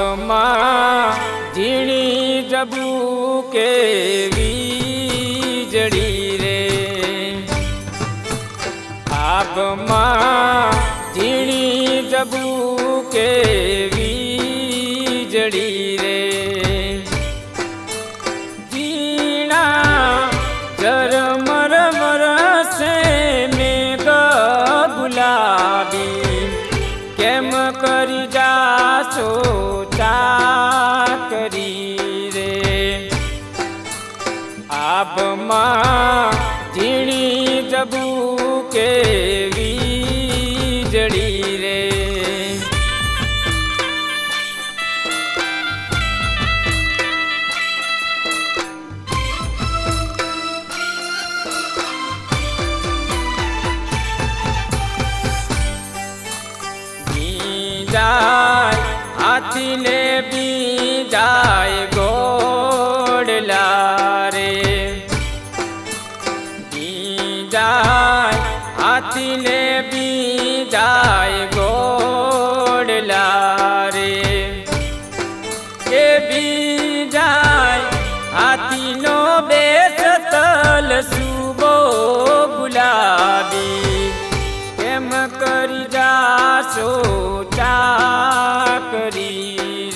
આબમાં ઝીણી જબુ કેવી જડી રે આબમાં ઝીણી જબુ કેવી જડી રે. ઝીણા ઝરમર મરસે મેઘ ગુલાબી. આબમાં ઝીણી જબુ કેવી જડી રે. બી જાય હાથીને બી જાય હાથીને બી જાય ગોડલા રે એ બી જાય હાથીનો બેસ તલ સુબો ગુલાબી કેમ કરી જાશો ચાકરી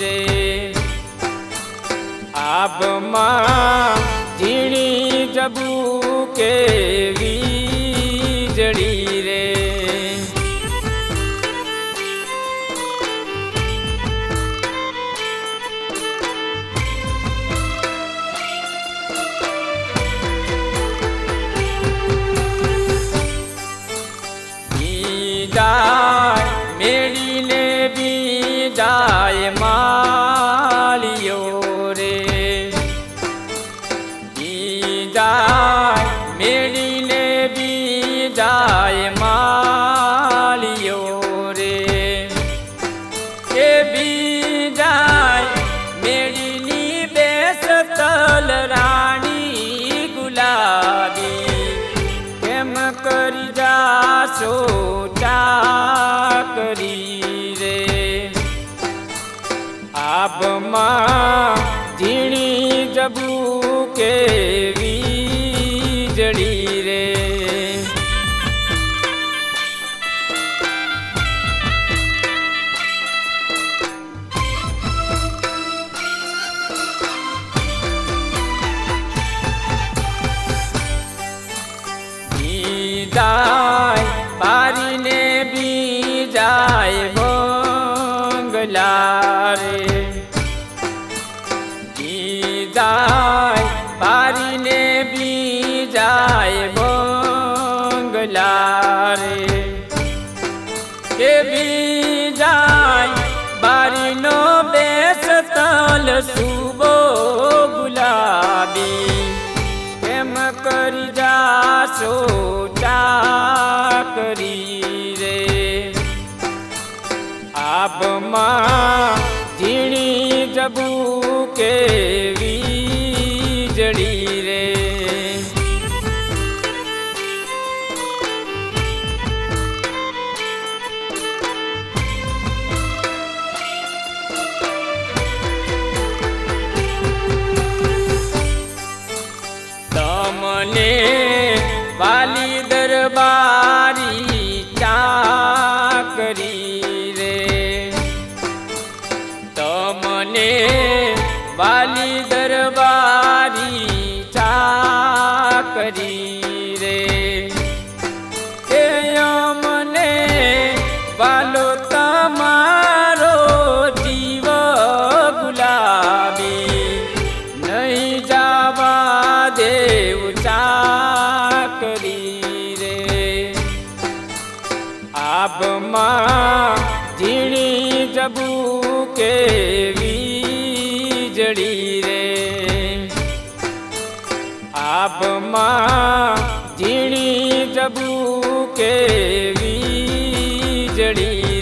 રે આબમાં ઝીણી જબુ કેવી જડી જાય માલિયો આબમાં ઝીણી જબુ કેવી જડી રે. જાય બારીને બી જાય બંગલા રે. જાય બંગલા રે. કે જાય? બારીનો બેસ તલ સુબો ગુલાબી. કેમ કરી જાશો ચાકરી રે. આબમાં ઝીણી જબુ કેવી જડી વાલી દરબારી ઠાકરી રે. એ મને વાલો તમારો જીવ ગુલાબી. નહીં જાવા દેવ ચાકરી રે. આબમાં ઝીણી જબુ કેવી જડી રે. આબમાં ઝીણી જબુ કેવી જડી